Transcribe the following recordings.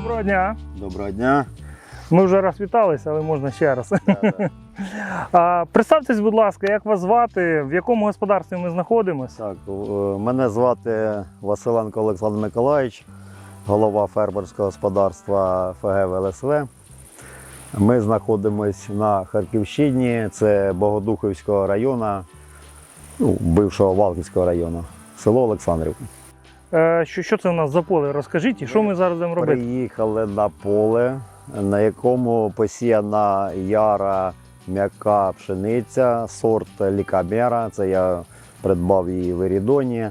Доброго дня. Доброго дня. Ми вже раз віталися, але можна ще раз. Да-да. А, представтесь, будь ласка, як вас звати, в якому господарстві ми знаходимося? Так, е, мене звати Василенко Олександр Миколаївич, голова фермерського господарства ФГ ВЛСВ. Ми знаходимося на Харківщині, це Богодухівського району, ну, бившого Валківського району, село Олександрівка. Е, що, що це у нас за поле? Розкажіть, і що ми зараз будемо робити? Приїхали на поле, на якому посіяна яра м'яка пшениця, сорт лікамера. Це я придбав її в Ерідоні.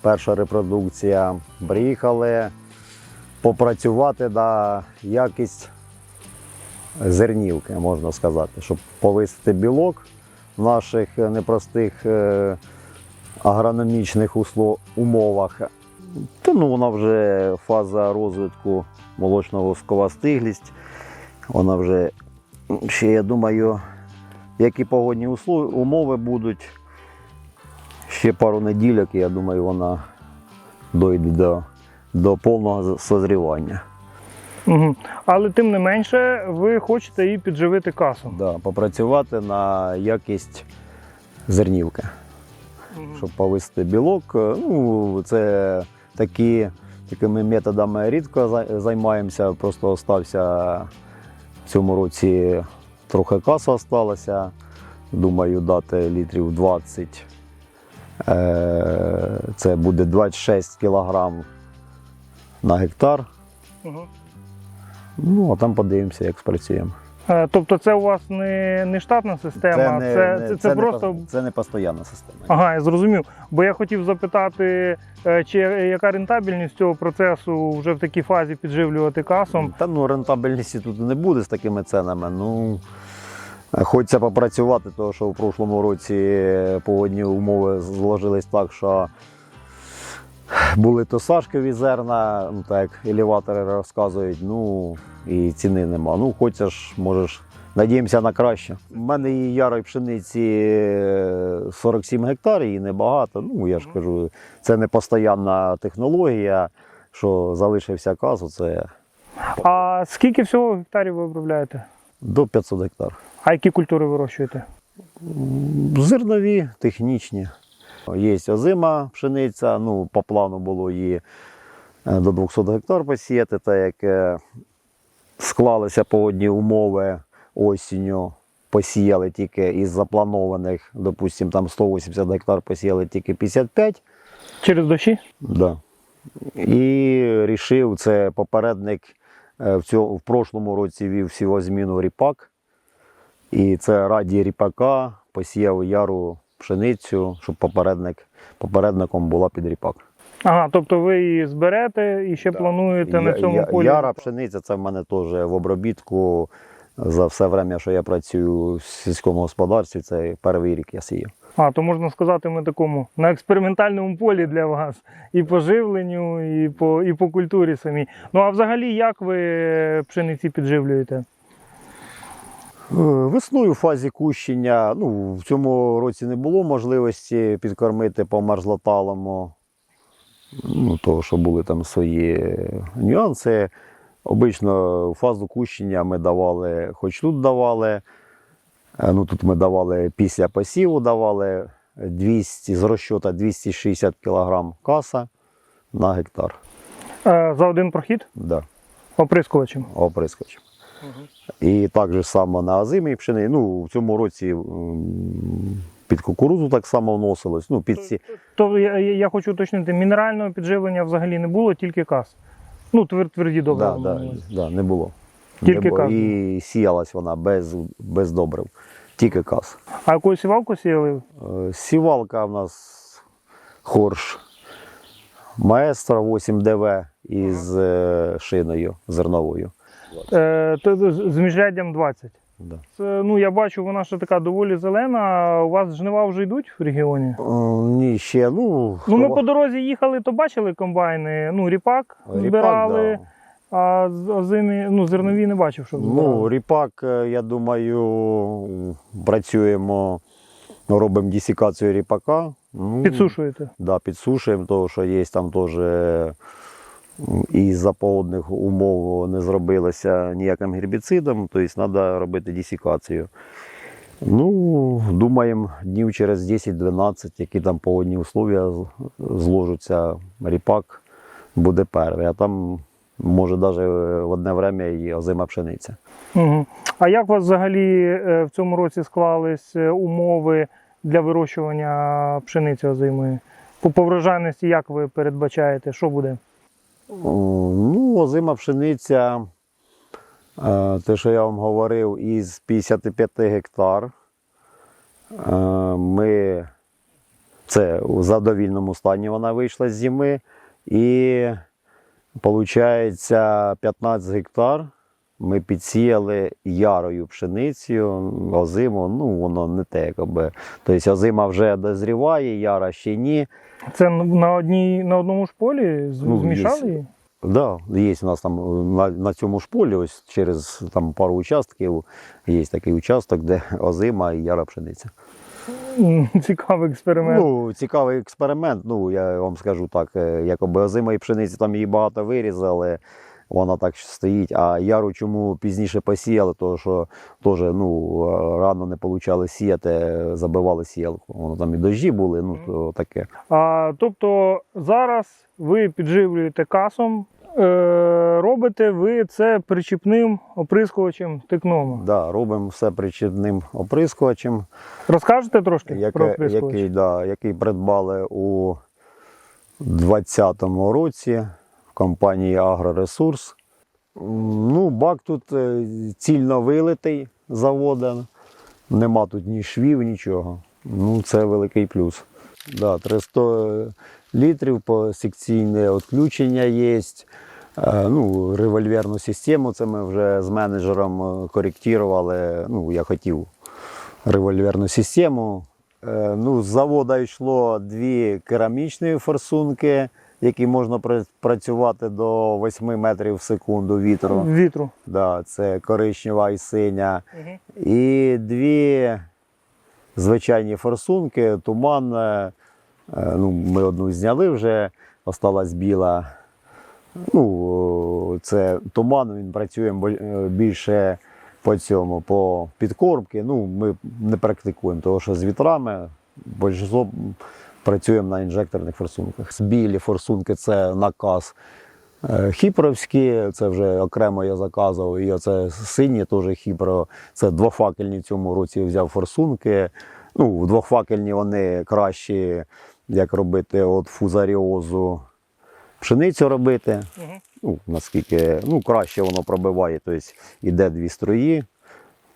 Перша репродукція. Приїхали попрацювати на якість зернівки, можна сказати, щоб повисити білок в наших непростих е, агрономічних умовах. Та ну вона вже фаза розвитку молочно-воскова стиглість. Вона вже ще, я думаю, які погодні умови будуть. Ще пару неділек, я думаю, вона дойде до, до повного созрівання. Угу. Але тим не менше, ви хочете її підживити касом. Да, попрацювати на якість зернівки. щоб повисити білок. Е, Ну, це такі, такими методами рідко займаємося. Просто остався в цьому році трохи каса осталося. Думаю, дати літрів 20. Е, Це буде 26 кілограм на гектар. Угу. Ну, а там подивимося, як спрацюємо. Е, тобто це у вас не, не штатна система, це, це, це, не просто. по- це не постійна система. Ага, я зрозумів. Бо я хотів запитати, е, чи яка рентабельність цього процесу вже в такій фазі підживлювати касом. Та ну рентабельності тут не буде з такими ценами. Ну е, хочеться попрацювати, тому що в прошлому році погодні умови зложились так, що були то сашкові зерна, ну так як елеватори розказують, ну і ціни нема. Ну, хочеш, можеш. Надіємося на краще. У мене і ярої пшениці е, 47 гектарів, і небагато. Ну, я ж кажу, це не постійна технологія, що залишився казу, це А скільки всього гектарів ви обробляєте? до 500 гектар. А які культури вирощуєте? Зернові, технічні. Є озима пшениця, ну, по плану було її е, до 200 гектар посіяти, так як е, склалися погодні умови осінню, посіяли тільки із запланованих, допустимо, там 180 гектар посіяли тільки 55. Через дощі? Да. І рішив, це попередник е, в, цьому, в прошлому році вів сівозміну ріпак. І це раді ріпака посіяв яру пшеницю, щоб попередник, попередником була під ріпак. Ага, тобто ви її зберете і ще Да. плануєте на цьому я- полі. Яра пшениця це в мене теж в обробітку. За все время, що я працюю в сільському господарстві, це перший рік я сію. А, то можна сказати, ми такому на експериментальному полі для вас. І по живленню, і по, і по культурі самій. Ну а взагалі, як ви пшениці підживлюєте? Е, Весною в фазі кущення, ну, в цьому році не було можливості підкормити по мерзлоталому, ну, того, що були там свої нюанси. Обично в фазу кущення ми давали, хоч тут давали, е, ну, тут ми давали після посіву давали 200, з розчота 260 кг каса на гектар. Е, за один прохід Да, оприскувачем. оприскоч. І так же само на озимій пшениці. Ну, в цьому році під кукурудзу так само вносилось. Ну, під ці... То я, я хочу уточнити, мінерального підживлення взагалі не було, тільки кас. Ну, твер, тверді добре. да, да, да, не було. Тільки не було. І сіялась вона без, без добрив, тільки каз. А яку сівалку сіяли? Е, Сівалка в нас хорш Маестро 8ДВ із е, шиною зерновою. Е, то з міжряддям 20. Да. Це, ну, я бачу, вона ще така доволі зелена. У вас жнива вже йдуть в регіоні? Е, Ні, ще, ну, Ну, ми по дорозі їхали, то бачили комбайни. Ну, ріпак, Ріпак, збирали, да. а озимі, ну, зернові не бачив, що збирали. Ну, ріпак, е, я думаю, працюємо, робимо десікацію ріпака. Ну, Підсушуєте. Да, підсушуємо, тому що є там теж і за погодних умов не зробилося ніяким гербіцидом, тобто треба робити десікацію. Ну, думаємо, днів через 10-12, які там погодні условия зложаться, ріпак буде перший, а там може навіть в одне время і озима пшениця. Угу. А як у вас взагалі е, в цьому році склались е, умови для вирощування пшениці озимої? По по врожайності як ви передбачаєте, що буде? Ну, озима пшениця, е, те, що я вам говорив, із 55 гектар. е, Ми це у задовільному стані вона вийшла з зими. І виходить 15 гектар. Ми підсіяли ярою пшеницю, озиму, ну воно не те, якби. Тобто озима вже дозріває, яра ще ні. Це на одній на одному ж полі Ну, змішали є. її? Да, є у нас там на, на цьому ж полі, ось через там пару участків, є такий участок, де озима і яра пшениця. Цікавий експеримент. Ну, цікавий експеримент. Ну, я вам скажу так, е, якоби озима і пшениці там її багато вирізали, вона так стоїть. А яру чому пізніше посіяли, тому що теж ну, е, рано не получали сіяти, забивали сіялку. Воно там і дощі були, ну то таке. А, тобто зараз ви підживлюєте касом, е, робите ви це причіпним оприскувачем тикнома. Да, робимо все причинним оприскувачем. Розкажете трошки про оприскувач? який, да, який придбали у 2020 році компанії Агроресурс. Ну, бак тут е, цільно вилитий заводен. Нема тут ні швів, нічого. Ну, це великий плюс. Да, 300 літрів по секційне відключення є. Е, Ну, револьверну систему це ми вже з менеджером е, коректували. Ну, я хотів револьверну систему. Е, Ну, з заводу йшло дві керамічні форсунки, які можна працювати до 8 метрів в секунду вітру. Вітру. Да, це коричнева і синя. Мгм. І дві звичайні форсунки, туман. е, е, Ну, ми одну зняли вже, осталась біла. Ну, це туман, він працює е, більше по цьому, по підкормки. Ну, ми не практикуємо, тому що з вітрами більшість працюємо на інжекторних форсунках. Білі форсунки це наказ е, хіпровські, це вже окремо я заказував. І оце сині теж хіпро. Це двофакельні в цьому році взяв форсунки. Ну, двофакельні вони кращі, як робити от фузаріозу пшеницю робити. Ну, наскільки ну, краще воно пробиває. Тобто іде дві струї,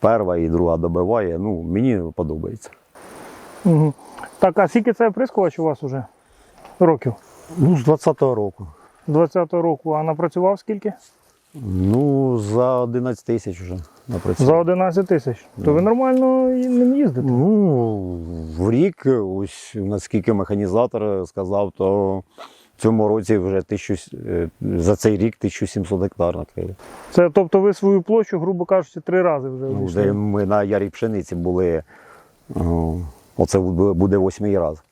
перша і друга добиває. Ну, мені подобається. Угу. Так, а скільки це оприскувач у вас уже? Років? Ну, з 20-го року. 20-го року, а напрацював скільки? Ну, за 11 тисяч вже напрацював. За 11 тисяч. То ви нормально і їздите. Ну, в рік, ось наскільки механізатор сказав, то в цьому році вже тисячу, е, за цей рік 1700 гектар накрили. Це тобто ви свою площу, грубо кажучи, три рази вже Ну, де ми на ярій пшениці були, о, оце буде восьмий раз.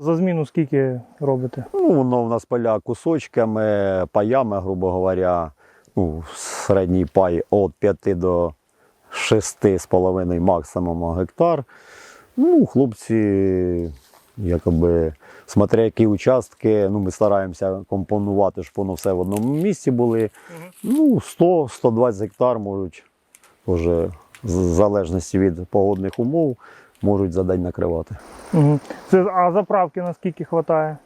За зміну скільки робите? Ну, воно в нас поля кусочками, паями, грубо говоря. Ну, середній пай від 5 до 6,5 максимум гектар. Ну, хлопці, якоби, смотря які участки, ну, ми стараємося компонувати, щоб воно все в одному місці були. Ну, 100-120 гектар можуть, вже в залежності від погодних умов, можуть за день накривати. Угу. Це, а заправки наскільки вистачає?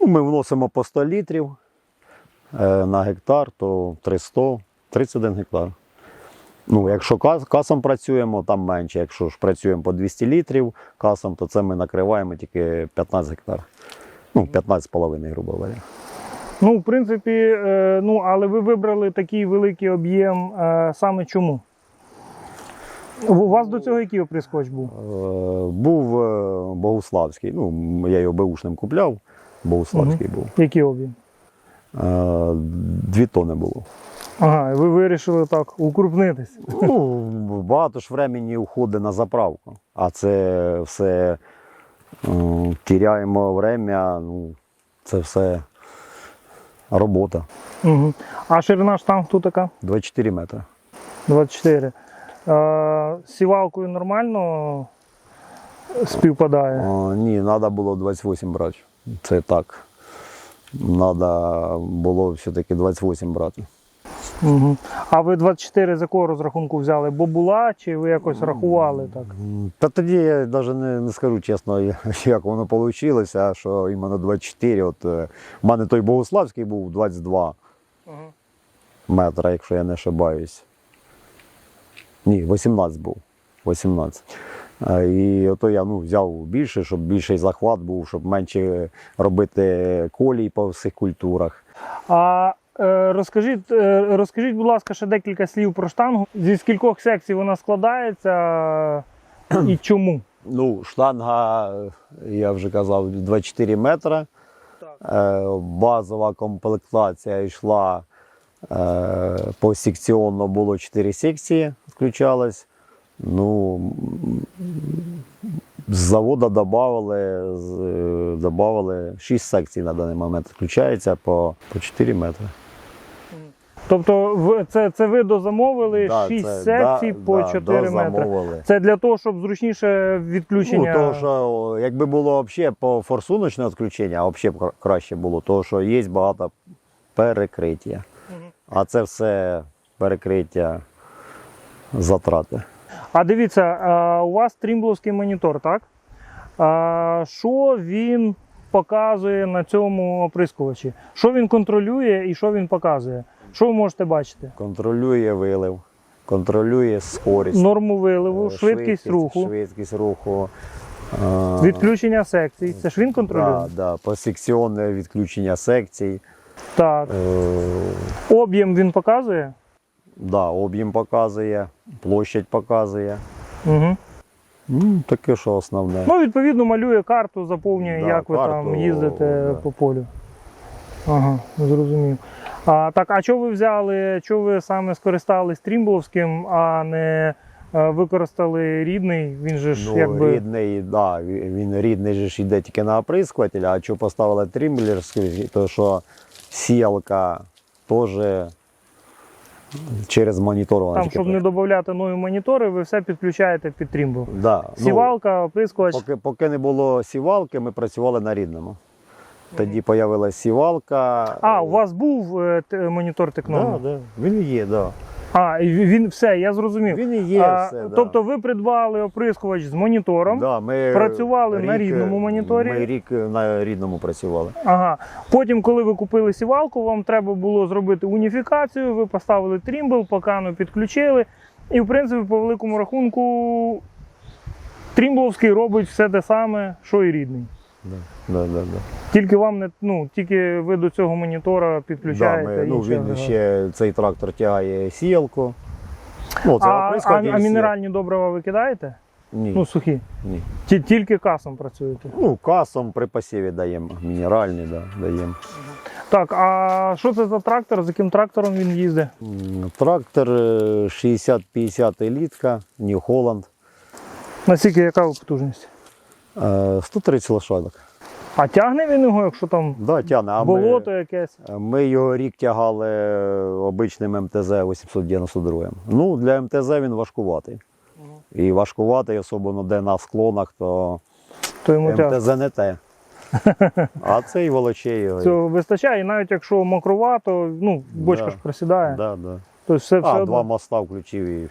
Ну, ми вносимо по 100 літрів е, на гектар, то 300, 31 гектар. Ну, якщо кас- касом працюємо, там менше. Якщо ж працюємо по 200 літрів касом, то це ми накриваємо тільки 15 гектар. Ну, 15,5, грубо говоря. Ну, в принципі, е, ну, але ви вибрали такий великий об'єм е, саме чому? У вас до цього який оприскувач був? Е, був е, Богуславський. Ну, я його беушним купляв. Богуславський був. Який об'єм? Е, дві тони було. Ага, і ви вирішили так укрупнитись. Ну, багато ж времени уходить на заправку, а це все тіряємо время, ну, це все робота. Угу. А ширина штангу така? 24 метри. 24. Е, сівалкою нормально співпадає. О, ні, треба було 28 брати. Це так. Треба було все-таки 28 брати. Угу. А ви 24 з якого розрахунку взяли? Бо була чи ви якось рахували так? Та тоді я навіть не, не скажу чесно, як воно вийшло, а що іменно 24. От, е, в мене той Богославський був 22 Угу. метра, якщо я не ошибаюсь. Ні, 18 був. 18. І ото я ну, взяв більше, щоб більший захват був, щоб менше робити колій по всіх культурах. А е, розкажіть, е, розкажіть, будь ласка, ще декілька слів про штангу. Зі скількох секцій вона складається і чому? Ну, штанга, е, я вже казав, 24 метри. Так. Е, Базова комплектація йшла е, по секціонно було 4 секції, включалось. Ну, з заводу додавали, додавали 6 секцій на даний момент. Включається по, по 4 метри. Тобто це, це ви дозамовили Да, 6 це- секцій да, по да, 4 метри. Це для того, щоб зручніше Ну, відключення. того, що якби було взагалі по форсуночне відключення, а взагалі краще було, тому що є багато перекриття. Мгм. А це все перекриття затрати. А дивіться, у вас трімбловський монітор, так? Що він показує на цьому оприскувачі? Що він контролює і що він показує? Що ви можете бачити? Контролює вилив, контролює скорість, Норму виливу, е, швидкість руху, швидкість руху. е, відключення секцій. Це ж він контролює? да, да, посекціонне відключення секцій. Так. Е, Об'єм він показує? Да, об'єм показує, площадь показує. Угу. Ну, таке, що основне. Ну, відповідно, малює карту, заповнює, Да, як ви там їздите да. по полю. Ага, зрозумів. А, так, а що ви взяли, що ви саме скористались Трімбловським, а не е, використали рідний? Він же ж Ну, якби. рідний, да, він рідний же ж йде тільки на оприскуватель, а що поставили тримблерський, то що сіялка теж через моніторування. Там, щоб не додати нові монітори, ви все підключаєте під трімбу. да, ну, Сівалка, оприскувач. поки, поки не було сівалки, ми працювали на рідному. Тоді з'явилася сівалка. А, у вас був е, т- монітор да, Так, да, він є, є, да. А, він все, я зрозумів. Він і є а, все. Да. Тобто ви придбали оприскувач з монітором. да, ми працювали на рідному моніторі? Ми рік на рідному працювали. Ага. Потім, коли ви купили сівалку, вам треба було зробити уніфікацію, ви поставили трімбл, покану підключили. І, в принципі, по великому рахунку, трімбловський робить все те саме, що і рідний. Да, да, да, да. Тільки вам не ну, тільки ви до цього монітора Да, підключаєте. ми, ну, він агрегат. ще цей трактор тягає сіялку. Ну, це а, а, а мінеральні добрива ви кидаєте? Ні, Ну, сухі. ні. Ті- Тільки касом працюєте. Ну, касом при посіві даємо, мінеральні да, даємо. Так, а що це за трактор? З яким трактором він їздить? Трактор е, 60-50 елітка, Holland, Наскільки яка потужність? Е, 130 лошадок. А тягне він його, якщо там Да, тяне. А болото ми, якесь? ми його рік тягали обичним МТЗ 892. Ну, для МТЗ він важкуватий. І важкуватий, особливо де на склонах, то То йому. МТЗ не те. А цей волочей його. Цього вистачає, і навіть якщо мокрувато, ну, бочка Да. ж просідає, Да, да. то все, все А, одно, два моста включив і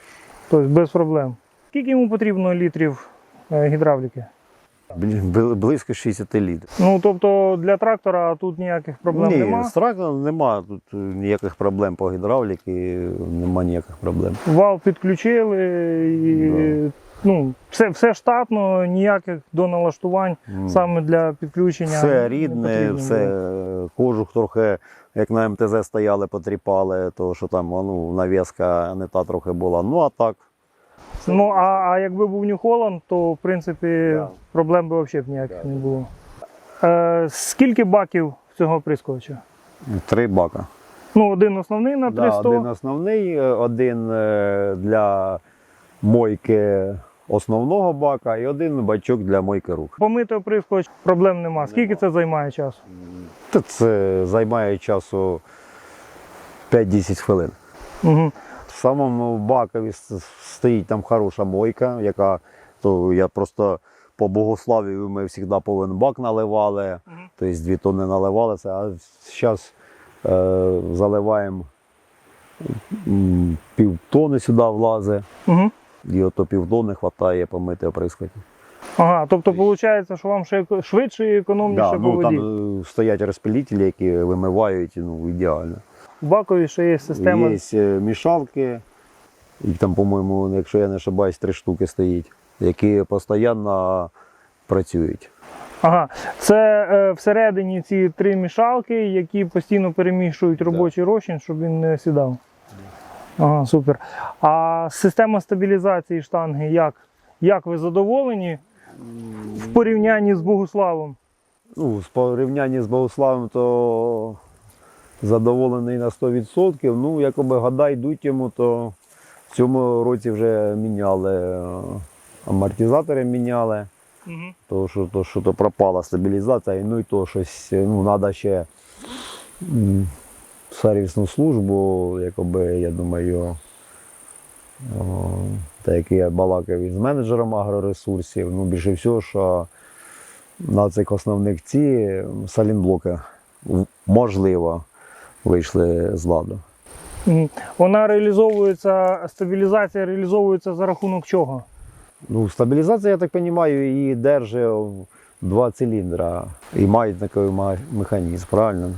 тобто без проблем. Скільки йому потрібно літрів е, гідравліки? Близько 60 літрів. Ну, тобто для трактора тут ніяких проблем Ні, нема. з трактором нема тут е, ніяких проблем по гідравліки, нема ніяких проблем. Вал підключили і ну, все, все штатно, ніяких доналаштувань М. саме для підключення. Все рідне, потрібно все кожух трохи, як на МТЗ стояли, потріпали, то що там ну, навіска не та трохи була. Ну а так. Ну, а, а якби був Нью Холланд, то в принципі Да. проблем би взагалі б ніяких Да. не було. Е, скільки баків цього прискувача? Три бака. Ну, один основний на 300. Да, один основний, е, один е, для мойки основного бака і один бачок для мойки рук. Помити оприскувач проблем нема. Скільки це займає часу? Це займає часу 5-10 хвилин. Угу. Самому бакові стоїть там хороша мойка, яка то я просто по Богославію ми завжди повинен бак наливали, Мгм. тобто 2 тонни наливали це, а зараз е, заливаємо півтони сюди влазить, Угу. і ото півтони вистачає помити оприскати. Ага, тобто виходить, що вам ще швидше і економніше Да, по ну, воді. там е, стоять розпилителі, які вимивають ну, ідеально. В Бакові ще є система. Є е, мішалки, і там, по-моєму, якщо я не ошибаюсь, три штуки стоїть, які постійно працюють. Ага, це е, всередині ці три мішалки, які постійно перемішують робочий розчин, щоб він не сідав. Ага, супер. А система стабілізації штанги як? Як ви задоволені в порівнянні з Богуславом? Ну, в порівнянні з Богославом, то задоволений на 100%. Ну, якоби года йдуть йому, то в цьому році вже міняли е, амортизатори міняли. Угу. То, що то, що то пропала стабілізація, ну і то щось, ну, треба ще сервісну службу, якоби, я думаю, о, так як я балакав із менеджером агроресурсів, ну, більше всього, що на цих основних ці салінблоки можливо вийшли з ладу. Вона реалізовується, стабілізація реалізовується за рахунок чого? Ну, стабілізація, я так розумію, її держить два циліндра і має такий механізм, правильно?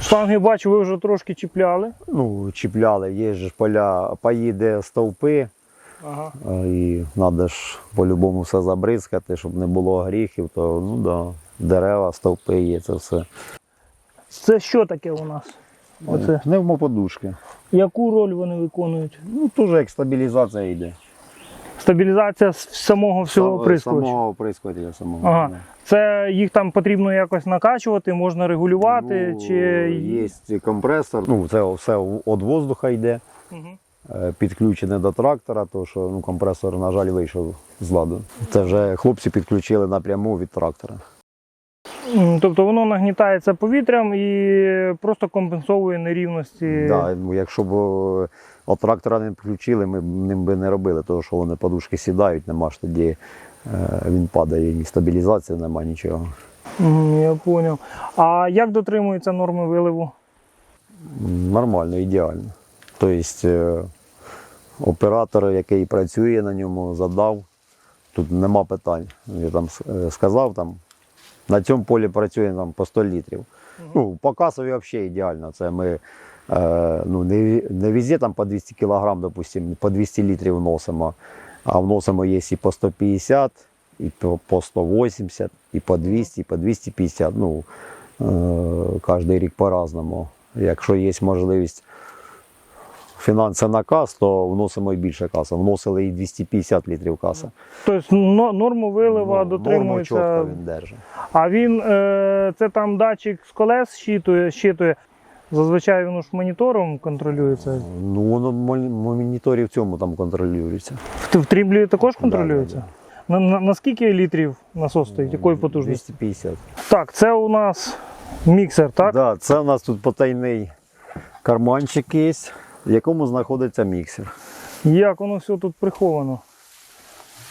Штанги бачу, ви вже трошки чіпляли. Ну, чіпляли, є ж поля, поїде стовпи, Ага. і треба ж по-любому все забризкати, щоб не було гріхів, то ну да, дерева, стовпи є, це все. Це що таке у нас? Оце. Пневмоподушки. Яку роль вони виконують? Ну, теж як стабілізація йде. Стабілізація з самого всього Сам- оприскувача. Самого оприскувача самого. Ага. Це їх там потрібно якось накачувати, можна регулювати, Ну, чи Є компресор, ну це все від воздуха йде. Е, Підключене до трактора, то що ну, компресор, на жаль, вийшов з ладу. Це вже хлопці підключили напряму від трактора. Тобто воно нагнітається повітрям і просто компенсовує нерівності. Да, якщо б е, от трактора не підключили, ми б ним би не робили, тому що вони подушки сідають, нема ж тоді е, він падає, ні стабілізації, нема нічого. Я зрозумів. А як дотримуються норми виливу? Нормально, ідеально. Тобто е, оператор, який працює на ньому, задав, тут нема питань. Я там сказав, там, на цьому полі працює там, по 100 літрів. Ну, по касові взагалі ідеально. Це ми е, ну, не, не везде там по 200 кг, допустим, по 200 літрів вносимо, а вносимо є і по 150, і по, по 180, і по 200, і по 250. Ну, е, кожен рік по-разному. Якщо є можливість фінанси на кас, то вносимо і більше каса. Вносили і 250 літрів каса. Тобто норму вилива Ну, Норму дотримується. чітко він держить. А він е, це там датчик з колес щитує, щитує. Зазвичай воно ж монітором контролюється. Ну, воно мон- моніторів в цьому там контролюється. В, в трімблі також Да, контролюється? да, На, на, на скільки літрів насос стоїть? Якої потужності? 250. Так, це у нас міксер, так? Да, це у нас тут потайний карманчик є, в якому знаходиться міксер. Як воно все тут приховано?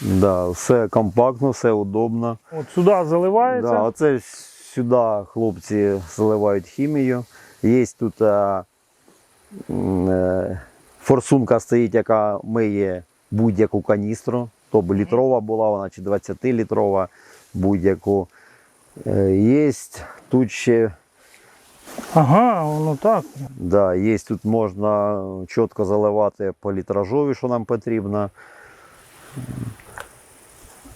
Да, все компактно, все удобно. От сюди заливається. Да, оце сюди хлопці заливають хімію. Є тут е, м, е, форсунка стоїть, яка миє будь-яку каністру. Тобто літрова була вона чи 20-літрова будь-яку. Е, Є тут ще Ага, воно так. Да, є тут можна чітко заливати по літражові, що нам потрібно.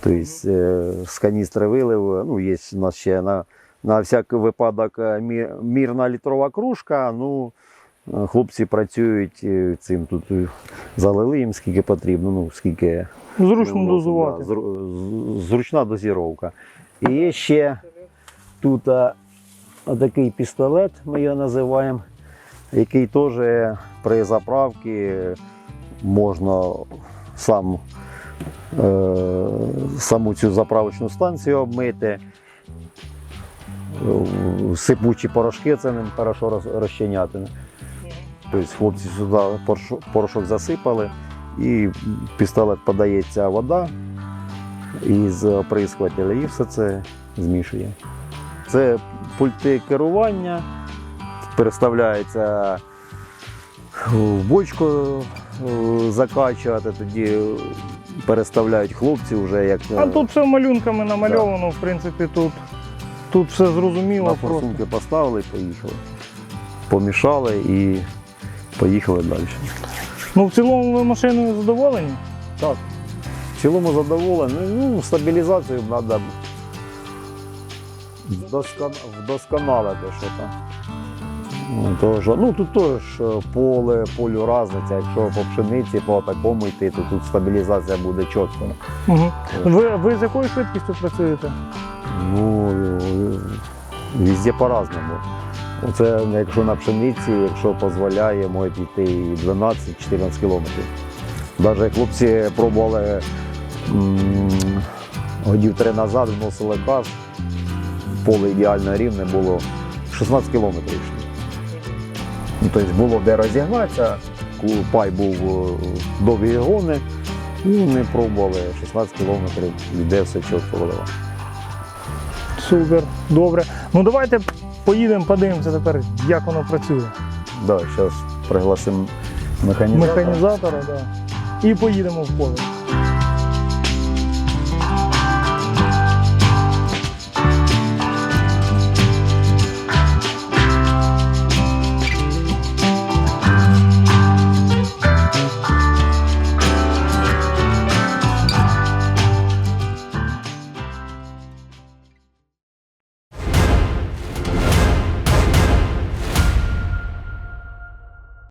Тобто з каністри вилив, ну, є у нас ще на, на всякий випадок е, мірна літрова кружка. Ну, е, хлопці працюють цим тут залили їм скільки потрібно, ну, скільки Зручно Ну, дозувати. да, зру- зручна дозіровка. І є ще тут а, такий пістолет, ми його називаємо, який теж при заправці можна сам, е, саму цю заправочну станцію обмити. сипучі порошки, це ним хорошо розчиняти. Тобто хлопці сюди порошок, порошок засипали, і пістолет подається вода із оприскувателя, і все це змішує. Це пульти керування, переставляється в бочку е, закачувати, тоді переставляють хлопці вже як А е, тут все малюнками намальовано, в принципі, тут, тут все на зрозуміло. просто. форсунки поставили і поїхали. Помішали і поїхали далі. Ну, в цілому ви машиною задоволені? Так. В цілому задоволений. Ну, стабілізацію треба вдосконалити що там. Ну, то, що, ну тут теж е, поле, полю різниця. Якщо по пшениці, по такому йти, то тут стабілізація буде чітко. Угу. Ви, ви з якою швидкістю працюєте? Ну, е, везде по-разному. Оце якщо на пшениці, якщо дозволяє, можуть йти і 12-14 кілометрів. Навіть хлопці пробували годів три назад, вносили каз, поле ідеально рівне було 16 кілометрів. Ну, тобто було де розігнатися, пай був е, довгі гони, і вони пробували 16 кілометрів, йде все чітко голова. Супер, добре. Ну давайте поїдемо, подивимося тепер, як воно працює. Да, зараз пригласимо механізатора. Механізатора, да. І поїдемо в поле.